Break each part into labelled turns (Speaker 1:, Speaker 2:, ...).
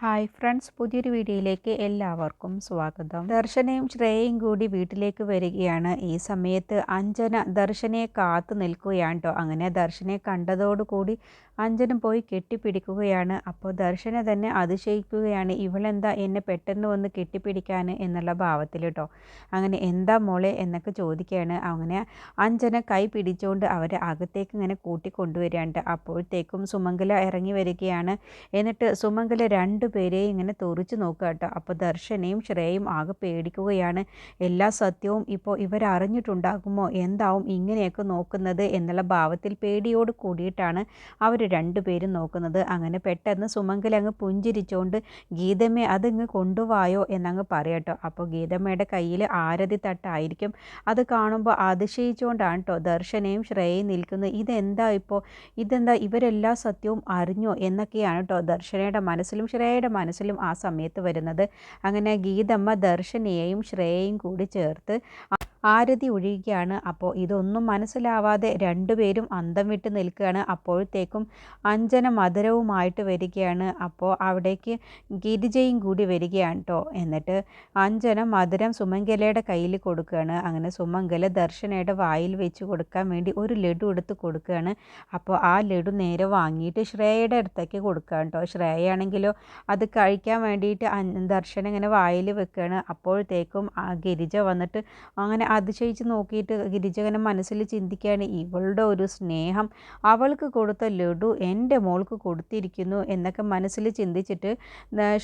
Speaker 1: Hi friends പുതിയൊരു വീഡിയോയിലേക്ക് എല്ലാവർക്കും സ്വാഗതം. ദർശനയും ശ്രേയയും കൂടി വീട്ടിലേക്ക് വരികയാണ്. ഈ സമയത്ത് അഞ്ജന ദർശനയെ കാത്തു നിൽക്കുകയാണ് കേട്ടോ. അങ്ങനെ ദർശനയെ കണ്ടതോടുകൂടി അഞ്ജന പോയി കെട്ടിപ്പിടിക്കുകയാണ്. അപ്പോൾ ദർശന തന്നെ അതിശയിക്കുകയാണ് ഇവളെന്താ എന്നെ പെട്ടെന്ന് വന്ന് കെട്ടിപ്പിടിക്കാൻ എന്നുള്ള ഭാവത്തിൽ കേട്ടോ. അങ്ങനെ എന്താ മോളെ? എന്നൊക്കെ ചോദിക്കുകയാണ്. അങ്ങനെ അഞ്ജന കൈ പിടിച്ചുകൊണ്ട് അവരെ അകത്തേക്ക് ഇങ്ങനെ കൂട്ടിക്കൊണ്ടുവരികയാണ്. അപ്പോഴത്തേക്കും സുമംഗല ഇറങ്ങി വരികയാണ്. എന്നിട്ട് സുമംഗല രണ്ട് പേരെയും ഇങ്ങനെ തുറിച്ച് നോക്കുക കേട്ടോ. അപ്പോൾ ദർശനയും ശ്രേയയും ആകെ പേടിക്കുകയാണ്. എല്ലാ സത്യവും ഇപ്പോൾ ഇവരറിഞ്ഞിട്ടുണ്ടാകുമോ? എന്താവും ഇങ്ങനെയൊക്കെ നോക്കുന്നത്? എന്നുള്ള ഭാവത്തിൽ പേടിയോട് കൂടിയിട്ടാണ് അവർ രണ്ടുപേരും നോക്കുന്നത്. അങ്ങനെ പെട്ടെന്ന് സുമംഗല അങ്ങ് പുഞ്ചിരിച്ചുകൊണ്ട് ഗീതമ്മ അതങ്ങ് കൊണ്ടുപോയോ എന്നങ്ങ് പറയട്ടോ അപ്പോൾ ഗീതമ്മയുടെ കയ്യിൽ ആരതി തട്ടായിരിക്കും. അത് കാണുമ്പോൾ അതിശയിച്ചുകൊണ്ടാണ് കേട്ടോ ദർശനയും ശ്രേയും നിൽക്കുന്നത്. ഇതെന്താ ഇപ്പോൾ ഇതെന്താ? ഇവരെല്ലാ സത്യവും അറിഞ്ഞോ? എന്നൊക്കെയാണ് കേട്ടോ ദർശനയുടെ മനസ്സിലും ശ്രേയയുടെ മനസ്സിലും ആ സമയത്ത് വരുന്നത്. അങ്ങനെ ഗീതമ്മ ദർശനയെയും ശ്രേയയും കൂടി ചേർത്ത് ആരതി ഒഴിയുകയാണ്. അപ്പോൾ ഇതൊന്നും മനസ്സിലാവാതെ രണ്ടുപേരും അന്തം വിട്ട് നിൽക്കുകയാണ്. അപ്പോഴത്തേക്കും അഞ്ജന മധുരവുമായിട്ട് വരികയാണ്. അപ്പോൾ അവിടേക്ക് ഗിരിജയും കൂടി വരികയാണ് കേട്ടോ എന്നിട്ട് അഞ്ജന മധുരം സുമംഗലയുടെ കയ്യിൽ കൊടുക്കുകയാണ്. അങ്ങനെ സുമംഗല ദർശനയുടെ വായിൽ വെച്ച് കൊടുക്കാൻ വേണ്ടി ഒരു ലഡു എടുത്ത് കൊടുക്കുകയാണ്. അപ്പോൾ ആ ലഡു നേരെ വാങ്ങിയിട്ട് ശ്രേയയുടെ അടുത്തേക്ക് കൊടുക്കുക കേട്ടോ ശ്രേയാണെങ്കിലോ അത് കഴിക്കാൻ വേണ്ടിയിട്ട് ദർശനം ഇങ്ങനെ വായിൽ വെക്കുകയാണ്. അപ്പോഴത്തേക്കും ആ ഗിരിജ വന്നിട്ട് അങ്ങനെ അതിശയിച്ച് നോക്കിയിട്ട് ഗിരിജ ഇങ്ങനെ മനസ്സിൽ ചിന്തിക്കുകയാണ്. ഇവളുടെ ഒരു സ്നേഹം അവൾക്ക് കൊടുത്ത ലഡു എന്റെ മോൾക്ക് കൊടുത്തിരിക്കുന്നു എന്നൊക്കെ മനസ്സിൽ ചിന്തിച്ചിട്ട്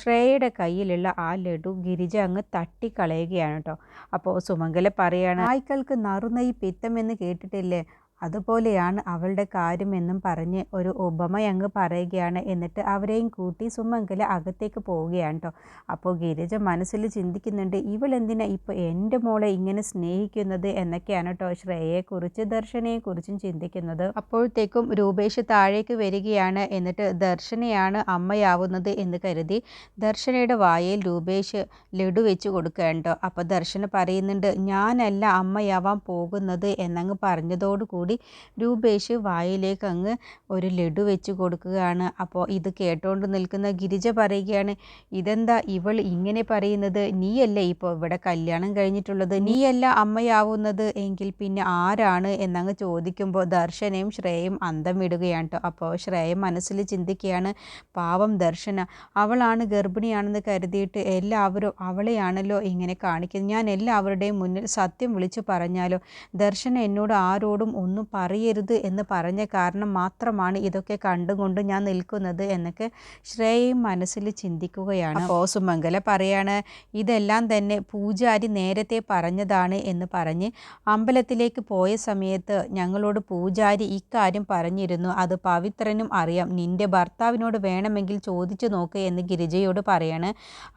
Speaker 1: ശ്രേയയുടെ കയ്യിലുള്ള ആ ലഡു ഗിരിജ അങ്ങ് തട്ടിക്കളയുകയാണ് കേട്ടോ. അപ്പോൾ സുമംഗല പറയാണ് നായ്ക്കൾക്ക് നറുനൈ പിത്തം എന്ന് കേട്ടിട്ടില്ലേ? അതുപോലെയാണ് അവളുടെ കാര്യമെന്നും പറഞ്ഞ് ഒരു ഉപമയങ്ങ് പറയുകയാണ്. എന്നിട്ട് അവരെയും കൂട്ടി സുമംഗല അകത്തേക്ക് പോവുകയാണ് കേട്ടോ അപ്പോൾ ഗിരിജ മനസ്സിൽ ചിന്തിക്കുന്നുണ്ട് ഇവളെന്തിനാ ഇപ്പോൾ എന്റെ മോളെ ഇങ്ങനെ സ്നേഹിക്കുന്നത്? എന്നൊക്കെയാണ് കേട്ടോ ശ്രേയയെക്കുറിച്ച് ദർശനയെക്കുറിച്ചും ചിന്തിക്കുന്നത്. അപ്പോഴത്തേക്കും രൂപേഷ് താഴേക്ക് വരികയാണ്. എന്നിട്ട് ദർശനയാണ് അമ്മയാവുന്നത് എന്ന് കരുതി ദർശനയുടെ വായയിൽ രൂപേഷ് ലഡു വെച്ച് കൊടുക്കുകയാണ് കേട്ടോ അപ്പോൾ ദർശന പറയുന്നുണ്ട് ഞാനല്ല അമ്മയാവാൻ പോകുന്നത് എന്നങ്ങ് പറഞ്ഞതോടുകൂടി കൂടി രൂപേഷ് വായിലേക്ക് അങ്ങ് ഒരു ലഡു വെച്ച് കൊടുക്കുകയാണ്. അപ്പോൾ ഇത് കേട്ടോണ്ട് നിൽക്കുന്ന ഗിരിജ പറയുകയാണ് ഇതെന്താ ഇവൾ ഇങ്ങനെ പറയുന്നത്? നീയല്ലേ ഇപ്പോൾ ഇവിടെ കല്യാണം കഴിഞ്ഞിട്ടുള്ളത്? നീയല്ല അമ്മയാവുന്നത്? എങ്കിൽ പിന്നെ ആരാണ്? എന്നങ്ങ് ചോദിക്കുമ്പോൾ ദർശനയും ശ്രേയയും അന്തം വിടുകയാണ് കേട്ടോ. അപ്പോൾ ശ്രേയം മനസ്സിൽ ചിന്തിക്കുകയാണ് പാവം ദർശന അവളാണ് ഗർഭിണിയാണെന്ന് കരുതിയിട്ട് എല്ലാവരും അവളെയാണല്ലോ ഇങ്ങനെ കാണിക്കുന്നത്. ഞാൻ എല്ലാവരുടെയും മുന്നിൽ സത്യം വിളിച്ചു പറഞ്ഞാലോ? ദർശന എന്നോട് ആരോടും ഒന്നും ഒന്നും പറയരുത് എന്ന് പറഞ്ഞ കാരണം മാത്രമാണ് ഇതൊക്കെ കണ്ടുകൊണ്ട് ഞാൻ നിൽക്കുന്നത് എന്നൊക്കെ ശ്രേയയും മനസ്സിൽ ചിന്തിക്കുകയാണ്. അപ്പോൾ സുമംഗല പറയാണ് ഇതെല്ലാം തന്നെ പൂജാരി നേരത്തെ പറഞ്ഞതാണ് എന്ന് പറഞ്ഞ് അമ്പലത്തിലേക്ക് പോയ സമയത്ത് ഞങ്ങളോട് പൂജാരി ഇക്കാര്യം പറഞ്ഞിരുന്നു. അത് പവിത്രനും അറിയാം. നിന്റെ ഭർത്താവിനോട് വേണമെങ്കിൽ ചോദിച്ചു നോക്ക് എന്ന് ഗിരിജയോട് പറയാണ്.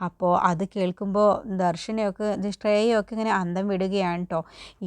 Speaker 1: അപ്പോൾ അത് കേൾക്കുമ്പോൾ ദർശനയൊക്കെ ശ്രേയൊക്കെ ഇങ്ങനെ അന്തം വിടുകയാണ് കേട്ടോ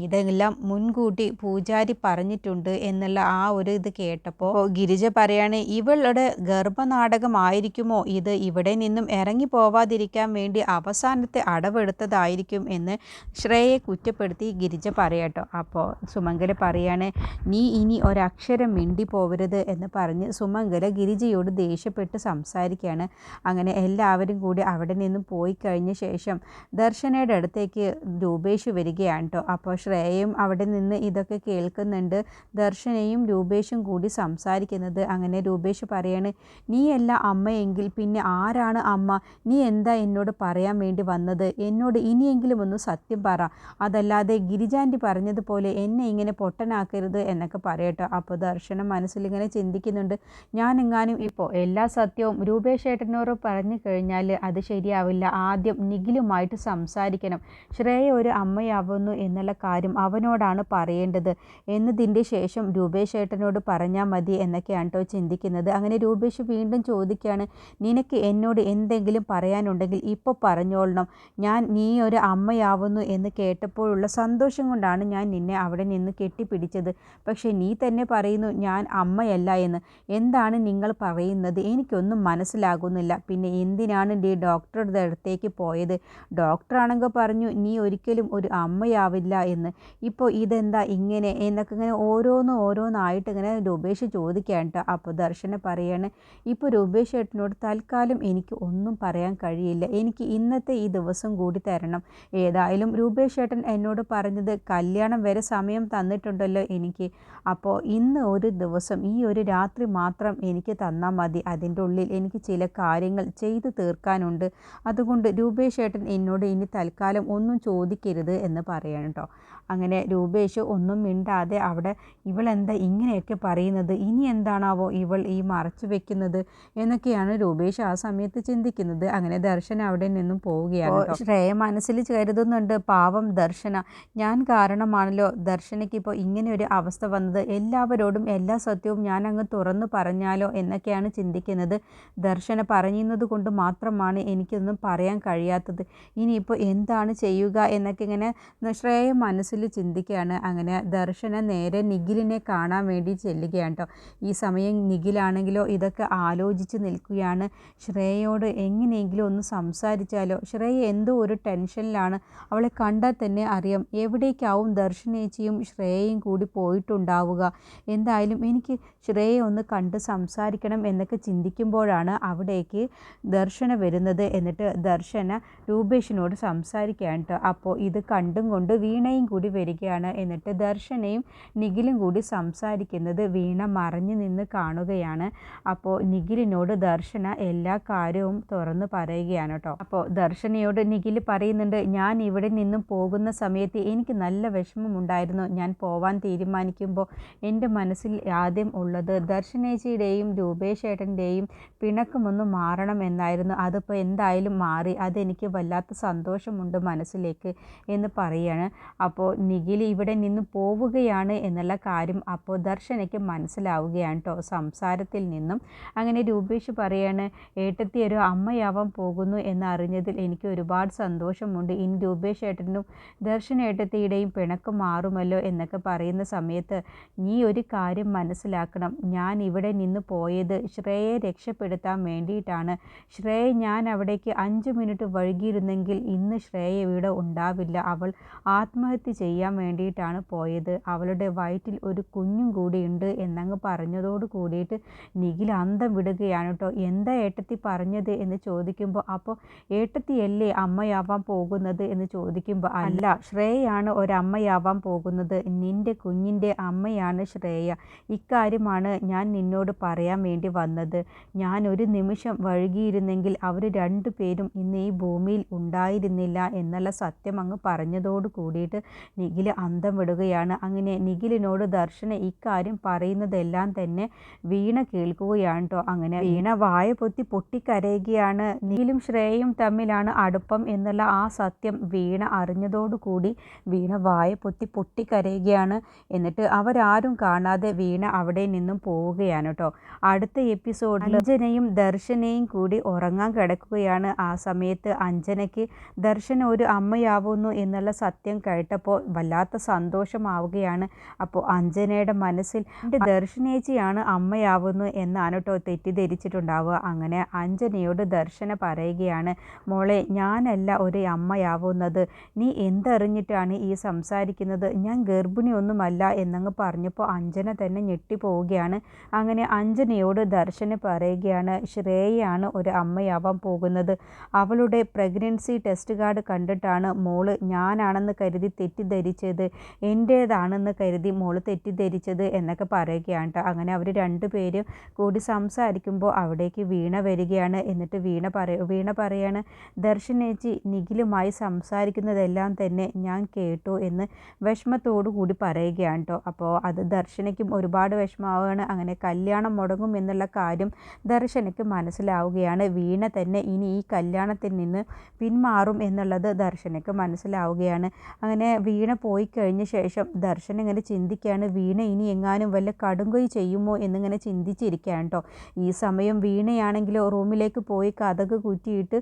Speaker 1: ഇതെല്ലാം മുൻകൂട്ടി പൂജാരി പറഞ്ഞു പറഞ്ഞിട്ടുണ്ട് എന്നുള്ള ആ ഒരു ഇത് കേട്ടപ്പോൾ ഗിരിജ പറയാണ് ഇവളുടെ ഗർഭനാടകമായിരിക്കുമോ? ഇത് ഇവിടെ നിന്നും ഇറങ്ങി പോവാതിരിക്കാൻ വേണ്ടി അവസാനത്തെ അടവെടുത്തതായിരിക്കും എന്ന് ശ്രേയെ കുറ്റപ്പെടുത്തി ഗിരിജ പറയട്ടോ. അപ്പോൾ സുമംഗല പറയാണ് നീ ഇനി ഒരക്ഷരം മിണ്ടി പോവരുത് എന്ന് പറഞ്ഞ് സുമംഗല ഗിരിജയോട് ദേഷ്യപ്പെട്ട് സംസാരിക്കുകയാണ് അങ്ങനെ എല്ലാവരും കൂടി അവിടെ നിന്നും പോയി കഴിഞ്ഞ ശേഷം ദർശനയുടെ അടുത്തേക്ക് രൂപേഷ് വരികയാണ് കേട്ടോ അപ്പോൾ ശ്രേയയും അവിടെ നിന്ന് ഇതൊക്കെ കേൾക്കുന്നുണ്ട്. ദർശനയും രൂപേഷും കൂടി സംസാരിക്കുന്നത്. അങ്ങനെ രൂപേഷ് പറയാണ് നീയല്ല അമ്മയെങ്കിൽ പിന്നെ ആരാണ് അമ്മ? നീ എന്താ എന്നോട് പറയാൻ വേണ്ടി വന്നത്? എന്നോട് ഇനിയെങ്കിലും ഒന്ന് സത്യം പറ. അതല്ലാതെ ഗിരിജാന്റി പറഞ്ഞതുപോലെ എന്നെ ഇങ്ങനെ പൊട്ടനാക്കരുത് എന്നൊക്കെ പറയട്ടോ. അപ്പോൾ ദർശനം മനസ്സിലിങ്ങനെ ചിന്തിക്കുന്നുണ്ട്. ഞാനെങ്ങാനും ഇപ്പോൾ എല്ലാ സത്യവും രൂപേഷ് ഏട്ടനോട് പറഞ്ഞു കഴിഞ്ഞാൽ അത് ശരിയാവില്ല. ആദ്യം നിഖിലുമായിട്ട് സംസാരിക്കണം. ശ്രേയ ഒരു അമ്മയാവുന്നു എന്നുള്ള കാര്യം അവനോടാണ് പറയേണ്ടത് എന്നതിന്റെ അതിന്റെ ശേഷം രൂപേഷ് ഏട്ടനോട് പറഞ്ഞാൽ മതി എന്നൊക്കെയാണ് കേട്ടോ ചിന്തിക്കുന്നത്. അങ്ങനെ രൂപേഷ് വീണ്ടും ചോദിക്കുകയാണ് നിനക്ക് എന്നോട് എന്തെങ്കിലും പറയാനുണ്ടെങ്കിൽ ഇപ്പോൾ പറഞ്ഞോളണം. ഞാൻ നീ ഒരു അമ്മയാവുന്നു എന്ന് കേട്ടപ്പോഴുള്ള സന്തോഷം കൊണ്ടാണ് ഞാൻ നിന്നെ അവിടെ നിന്ന് കെട്ടിപ്പിടിച്ചത്. പക്ഷേ നീ തന്നെ പറയുന്നു ഞാൻ അമ്മയല്ല എന്ന്. എന്താണ് നിങ്ങൾ പറയുന്നത്? എനിക്കൊന്നും മനസ്സിലാകുന്നില്ല. പിന്നെ എന്തിനാണ് ഡി ഡോക്ടറുടെ അടുത്തേക്ക് പോയത്? ഡോക്ടറാണെങ്കിൽ പറഞ്ഞു നീ ഒരിക്കലും ഒരു അമ്മയാവില്ല എന്ന്. ഇപ്പോൾ ഇതെന്താ ഇങ്ങനെ എന്നൊക്കെ ഇങ്ങനെ അങ്ങനെ ഓരോന്ന് ഓരോന്നായിട്ട് ഇങ്ങനെ രൂപേഷ് ചോദിക്കുകയാണ് കേട്ടോ. അപ്പോൾ ദർശന പറയാണ് ഇപ്പോൾ രൂപേഷ് ഏട്ടനോട് തൽക്കാലം എനിക്ക് ഒന്നും പറയാൻ കഴിയില്ല. എനിക്ക് ഇന്നത്തെ ഈ ദിവസം കൂടി തരണം. ഏതായാലും രൂപേഷ് ഏട്ടൻ എന്നോട് പറഞ്ഞത് കല്യാണം വരെ സമയം തന്നിട്ടുണ്ടല്ലോ എനിക്ക്. അപ്പോൾ ഇന്ന് ഒരു ദിവസം ഈ ഒരു രാത്രി മാത്രം എനിക്ക് തന്നാൽ മതി. അതിന്റെ ഉള്ളിൽ എനിക്ക് ചില കാര്യങ്ങൾ ചെയ്തു തീർക്കാനുണ്ട്. അതുകൊണ്ട് രൂപേഷ് ഏട്ടൻ എന്നോട് ഇനി തൽക്കാലം ഒന്നും ചോദിക്കരുത് എന്ന് പറയണം കേട്ടോ. അങ്ങനെ രൂപേഷ് ഒന്നും മിണ്ടാതെ അവിടെ ഇവളെന്താ ഇങ്ങനെയൊക്കെ പറയുന്നത്? ഇനി എന്താണാവോ ഇവൾ ഈ മറച്ചു വെക്കുന്നത്? എന്നൊക്കെയാണ് രൂപേഷ് ആ സമയത്ത് ചിന്തിക്കുന്നത്. അങ്ങനെ ദർശന അവിടെ നിന്നും പോവുകയാണ് ശ്രേയ മനസ്സിൽ കരുതുന്നുണ്ട് പാവം ദർശന ഞാൻ കാരണമാണല്ലോ ദർശനയ്ക്ക് ഇപ്പോൾ ഇങ്ങനെ ഒരു അവസ്ഥ വന്നത്. എല്ലാവരോടും എല്ലാ സത്യവും ഞാൻ അങ്ങ് തുറന്നു പറഞ്ഞാലോ? എന്നൊക്കെയാണ് ചിന്തിക്കുന്നത്. ദർശന പറയുന്നത് കൊണ്ട് മാത്രമാണ് എനിക്കൊന്നും പറയാൻ കഴിയാത്തത്. ഇനിയിപ്പോൾ എന്താണ് ചെയ്യുക എന്നൊക്കെ ഇങ്ങനെ ശ്രേയ മനസ്സിൽ ചിന്തിക്കുകയാണ്. അങ്ങനെ ദർശന നേരെ നിഖിലിനെ കാണാൻ വേണ്ടി ചെല്ലുകയാണ് കേട്ടോ ഈ സമയം നിഖിലാണെങ്കിലോ ഇതൊക്കെ ആലോചിച്ച് നിൽക്കുകയാണ്. ശ്രേയയോട് എങ്ങനെയെങ്കിലും ഒന്ന് സംസാരിച്ചാലോ? ശ്രേയ എന്തോ ഒരു ടെൻഷനിലാണ്. അവളെ കണ്ടാൽ തന്നെ അറിയാം. എവിടേക്കാവും ദർശനേച്ചിയും ശ്രേയയും കൂടി പോയിട്ടുണ്ടാവുക. എന്തായാലും എനിക്ക് ശ്രേയ ഒന്ന് കണ്ട് സംസാരിക്കണം എന്നൊക്കെ ചിന്തിക്കുമ്പോഴാണ് അവിടേക്ക് ദർശന വരുന്നത് എന്നിട്ട് ദർശന രൂപേഷിനോട് സംസാരിക്കുകയാണ് കേട്ടോ അപ്പോൾ ഇത് കണ്ടും കൊണ്ട് വീണയും കൂടി വരികയാണ്. എന്നിട്ട് ദർശനയും നിഖിലും കൂടി സംസാരിക്കുന്നത് വീണ മറഞ്ഞു നിന്ന് കാണുകയാണ്. അപ്പോൾ നിഖിലിനോട് ദർശന എല്ലാ കാര്യവും തുറന്നു പറയുകയാണ് കേട്ടോ. അപ്പോൾ ദർശനയോട് നിഖിൽ പറയുന്നുണ്ട് ഞാൻ ഇവിടെ നിന്നും പോകുന്ന സമയത്ത് എനിക്ക് നല്ല വിഷമമുണ്ടായിരുന്നു ഞാൻ പോവാൻ തീരുമാനിക്കുമ്പോൾ എന്റെ മനസ്സിൽ ആദ്യം ഉള്ളത് ദർശനേച്ചിയുടെയും രൂപേഷേട്ടന്റെയും പിണക്കമൊന്നും മാറണം എന്നായിരുന്നു. അതിപ്പോൾ എന്തായാലും മാറി. അതെനിക്ക് വല്ലാത്ത സന്തോഷമുണ്ട് മനസ്സിലേക്ക് എന്ന് പറയാണ്. അപ്പോൾ നിഖിൽ ഇവിടെ നിന്ന് പോവുകയാണ് എന്നുള്ള കാര്യം അപ്പോൾ ദർശനയ്ക്ക് മനസ്സിലാവുകയാണ് കേട്ടോ സംസാരത്തിൽ നിന്നും. അങ്ങനെ രൂപേഷ് പറയാണ് ഏട്ടത്തി ഒരു അമ്മയാവാൻ പോകുന്നു എന്നറിഞ്ഞതിൽ എനിക്ക് ഒരുപാട് സന്തോഷമുണ്ട്. ഇനി രൂപേഷ് ഏട്ടനും ദർശന ഏട്ടത്തിയുടെയും പിണക്ക് മാറുമല്ലോ എന്നൊക്കെ പറയുന്ന സമയത്ത് നീ ഒരു കാര്യം മനസ്സിലാക്കണം. ഞാൻ ഇവിടെ നിന്ന് പോയത് ശ്രേയെ രക്ഷപ്പെടുത്താൻ വേണ്ടിയിട്ടാണ്. ശ്രേയ ഞാൻ അവിടേക്ക് അഞ്ച് മിനിറ്റ് വൈകിയിരുന്നെങ്കിൽ ഇന്ന് ശ്രേയ ഇവിടെ ഉണ്ടാവില്ല. അവൾ ആത്മഹത്യ ചെയ്യാൻ വേണ്ടിയിട്ടാണ് പോയത്. അവളുടെ വയറ്റിൽ ഒരു കുഞ്ഞും കൂടിയുണ്ട് എന്നങ്ങ് പറഞ്ഞതോട് കൂടിയിട്ട് നിഖിൽ അന്തം വിടുകയാണ് കേട്ടോ എന്താ ഏട്ടത്തി പറഞ്ഞത് എന്ന് ചോദിക്കുമ്പോൾ അപ്പോൾ ഏട്ടത്തിയല്ലേ അമ്മയാവാൻ പോകുന്നത് എന്ന് ചോദിക്കുമ്പോൾ അല്ല ശ്രേയാണ് ഒരമ്മയാവാൻ പോകുന്നത്. നിന്റെ കുഞ്ഞിന്റെ അമ്മയാണ് ശ്രേയ. ഇക്കാര്യമാണ് ഞാൻ നിന്നോട് പറയാൻ വേണ്ടി വന്നത്. ഞാൻ ഒരു നിമിഷം വഴുകിയിരുന്നെങ്കിൽ അവർ രണ്ടു പേരും ഇന്ന് ഈ ഭൂമിയിൽ ഉണ്ടായിരുന്നില്ല എന്നുള്ള സത്യം അങ്ങ് പറഞ്ഞതോട് കൂടിയിട്ട് നിഖിൽ അന്തം വിടുകയാണ്. അങ്ങനെ നിഖിലിനോട് ദർശന ഇക്കാര്യം പറയുന്നതെല്ലാം തന്നെ വീണ കേൾക്കുകയാണ് കേട്ടോ അങ്ങനെ വീണ വായ പൊത്തി പൊട്ടിക്കരയുകയാണ്. നീലും ശ്രേയയും തമ്മിലാണ് അടുപ്പം എന്നുള്ള ആ സത്യം വീണ അറിഞ്ഞതോടുകൂടി വീണ വായ പൊത്തി പൊട്ടിക്കരയുകയാണ്. എന്നിട്ട് അവരാരും കാണാതെ വീണ അവിടെ നിന്നും പോവുകയാണ് കേട്ടോ അടുത്ത എപ്പിസോഡിൽ അഞ്ജനയും ദർശനയും കൂടി ഉറങ്ങാൻ കിടക്കുകയാണ്. ആ സമയത്ത് അഞ്ജനയ്ക്ക് ദർശന ഒരു അമ്മയാവുന്നു എന്നുള്ള സത്യം കേട്ടപ്പോൾ വല്ലാത്ത സന്തോഷമാവുകയാണ്. അപ്പോൾ അഞ്ജനയുടെ മനസ്സിൽ എന്റെ ദർശനേച്ചിയാണ് അമ്മയാവുന്നു എന്നാണ് കേട്ടോ തെറ്റിദ്ധരിച്ചിട്ടുണ്ടാവുക. അങ്ങനെ അഞ്ജനയോട് ദർശന പറയുകയാണ് മോളെ ഞാനല്ല ഒരു അമ്മയാവുന്നത്. നീ എന്തറിഞ്ഞിട്ടാണ് ഈ സംസാരിക്കുന്നത്? ഞാൻ ഗർഭിണിയൊന്നുമല്ല എന്നങ്ങ് പറഞ്ഞപ്പോൾ അഞ്ജന തന്നെ ഞെട്ടിപ്പോവുകയാണ്. അങ്ങനെ അഞ്ജനയോട് ദർശന പറയുകയാണ് ശ്രേയയാണ് ഒരു അമ്മയാവാൻ പോകുന്നത്. അവളുടെ പ്രഗ്നൻസി ടെസ്റ്റ് കാർഡ് കണ്ടിട്ടാണ് മോൾ ഞാനാണെന്ന് കരുതി തെറ്റിദ്ധരിച്ചത്. എന്റേതാണെന്ന് കരുതി മോൾ തെറ്റിദ്ധരിച്ചത് എന്നൊക്കെ പറയുകയാണ് കേട്ടോ അങ്ങനെ അവർ രണ്ടുപേരും കൂടി സംസാരിക്കുമ്പോൾ അവിടേക്ക് വീണ വരികയാണ്. എന്നിട്ട് വീണ പറ വീണ പറയാണ് ദർശനേച്ചി നിഖിലുമായി സംസാരിക്കുന്നതെല്ലാം തന്നെ ഞാൻ കേട്ടു എന്ന് വിഷമത്തോടു കൂടി പറയുകയാണ് കേട്ടോ അപ്പോൾ അത് ദർശനയ്ക്കും ഒരുപാട് വിഷമമാവുകയാണ്. അങ്ങനെ കല്യാണം മുടങ്ങും എന്നുള്ള കാര്യം ദർശനയ്ക്ക് മനസ്സിലാവുകയാണ്. വീണ തന്നെ ഇനി ഈ കല്യാണത്തിൽ നിന്ന് പിന്മാറും എന്നുള്ളത് ദർശനയ്ക്ക് മനസ്സിലാവുകയാണ്. അങ്ങനെ വീണ പോയി കഴിഞ്ഞ ശേഷം ദർശൻ ഇങ്ങനെ ചിന്തിക്കുകയാണ്. വീണ ഇനി എങ്ങാനും വല്ല കടുങ്കൊയ് ചെയ്യുമോ എന്നിങ്ങനെ ചിന്തിച്ചിരിക്കുകയാണ് കേട്ടോ. ഈ സമയം വീണയാണെങ്കിലോ റൂമിലേക്ക് പോയി കഥക് കുറ്റിയിട്ട്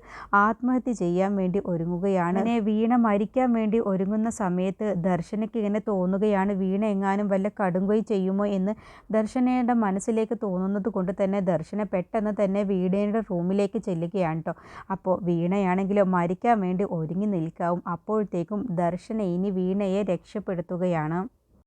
Speaker 1: ആത്മഹത്യ ചെയ്യാൻ വേണ്ടി ഒരുങ്ങുകയാണ്. അങ്ങനെ വീണ മരിക്കാൻ വേണ്ടി ഒരുങ്ങുന്ന സമയത്ത് ദർശനയ്ക്ക് ഇങ്ങനെ തോന്നുകയാണ്. വീണ എങ്ങാനും വല്ല കടുങ്കൊയ് ചെയ്യുമോ എന്ന് ദർശനയുടെ മനസ്സിലേക്ക് തോന്നുന്നത് കൊണ്ട് തന്നെ ദർശന പെട്ടെന്ന് തന്നെ വീണയുടെ റൂമിലേക്ക് ചെല്ലുകയാണ് കേട്ടോ. അപ്പോൾ വീണയാണെങ്കിലോ മരിക്കാൻ വേണ്ടി ഒരുങ്ങി നിൽക്കാവും. അപ്പോഴത്തേക്കും ദർശന ഇനി വീണയെ രക്ഷപ്പെടുത്തുകയാണ്.